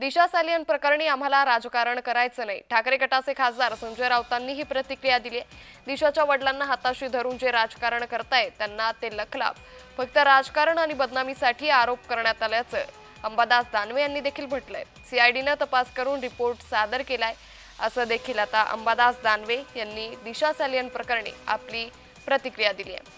दिशा सालियन प्रकरणी आम्हाला राजकारण करायचं नाही. ठाकरे गटाचे खासदार संजय राऊतांनी ही प्रतिक्रिया दिली आहे. दिशाच्या वडिलांना हाताशी धरून जे राजकारण करतायत त्यांना ते लखलाप फक्त राजकारण आणि बदनामीसाठी आरोप करण्यात आल्याचं अंबादास दानवे यांनी देखील म्हटलंय. सीआयडीनं तपास करून रिपोर्ट सादर केलाय. असं देखील आता अंबादास दानवे यांनी दिशा सालियन प्रकरणी आपली प्रतिक्रिया दिली आहे.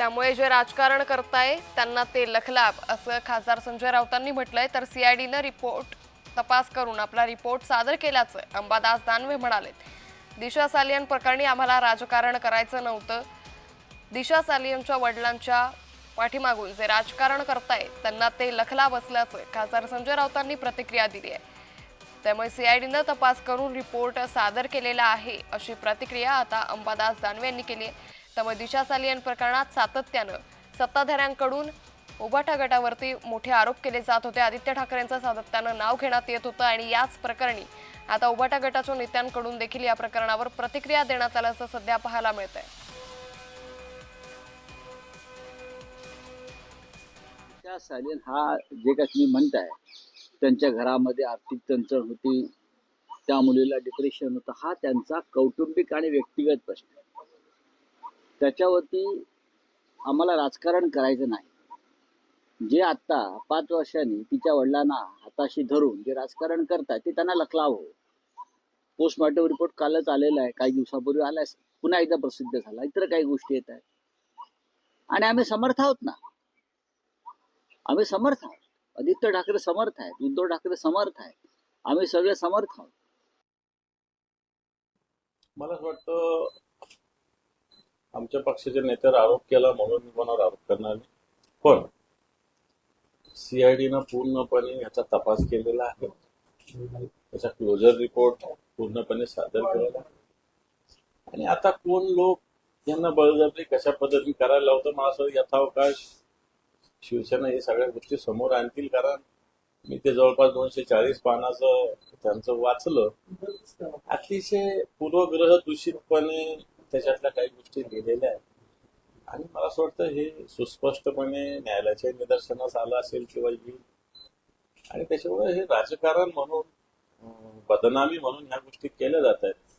त्यामुळे जे राजकारण करताय त्यांना ते लखलाप असं खासदार संजय राऊतांनी म्हटलंय. तर सीआयडीनं रिपोर्ट तपास करून आपला रिपोर्ट सादर केल्याचं अंबादास दानवे म्हणाले दिशा सालियन प्रकरणी आम्हाला राजकारण करायचं नव्हतं. दिशा सालियनच्या वडिलांच्या पाठीमागून जे राजकारण करताय त्यांना ते लखलाप असल्याचं खासदार संजय राऊतांनी प्रतिक्रिया दिली आहे. त्यामुळे सीआयडीनं तपास करून रिपोर्ट सादर केलेला आहे अशी प्रतिक्रिया आता अंबादास दानवे यांनी केली आहे. त्यामुळे दिशा सालियन प्रकरणात सातत्यानं सत्ताधाऱ्यांकडून उभाटा गटावरती मोठे आरोप केले जात होते आदित्य ठाकरेंचं सातत्यानं नाव घेण्यात येत होतं आणि याच प्रकरणी आता उभाटा गटाच्या नेत्यांकडून देखील या प्रकरणावर प्रतिक्रिया देण्यात आल्याचं सध्या पाहायला मिळत आहे त्या हा जे काय तुम्ही म्हणताय त्यांच्या घरामध्ये आर्थिक चणचण होती त्या मुलीला डिप्रेशन होतं हा त्यांचा कौटुंबिक आणि व्यक्तिगत प्रश्न आहे. त्याच्यावरती आम्हाला राजकारण करायचं नाही. जे आत्ता पाच वर्षांनी तिच्या वडिलांना हाताशी धरून जे राजकारण करतात ते त्यांना लखलाव. पोस्टमॉर्टम रिपोर्ट कालच आलेला आहे. काही दिवसापूर्वी आलाय पुन्हा एकदा प्रसिद्ध झाला. इतर काही गोष्टी येत आहेत. आणि आम्ही समर्थ आहोत ना? आम्ही समर्थ आहोत. आदित्य ठाकरे समर्थ आहेत. उद्धव ठाकरे समर्थ आहेत. आम्ही सगळे समर्थ आहोत. मला असं वाटतं आमच्या पक्षाच्या नेत्यावर आरोप केला म्हणून मी कोणावर आरोप करणार नाही. पण सीआयडीनं पूर्णपणे याचा तपास केलेला आहे. त्याचा क्लोजर रिपोर्ट पूर्णपणे सादर केलेला आहे. आणि आता कोण लोक यांना बळजबरी कशा पद्धतीने करायला लावतं मला असं यथावकाश शिवसेना हे सगळ्या गोष्टी समोर आणतील. कारण मी ते जवळपास दोनशे चाळीस पानाचं त्यांचं वाचलं. अतिशय पूर्वग्रह दूषितपणे त्याच्यातल्या काही गोष्टी लिहिलेल्या आहेत. आणि मला असं वाटतं हे सुस्पष्टपणे न्यायालयाच्या निदर्शनास आलं असेल किंवा येईल आणि त्याच्यामुळे हे राजकारण म्हणून बदनामी म्हणून ह्या गोष्टी केल्या जात आहेत.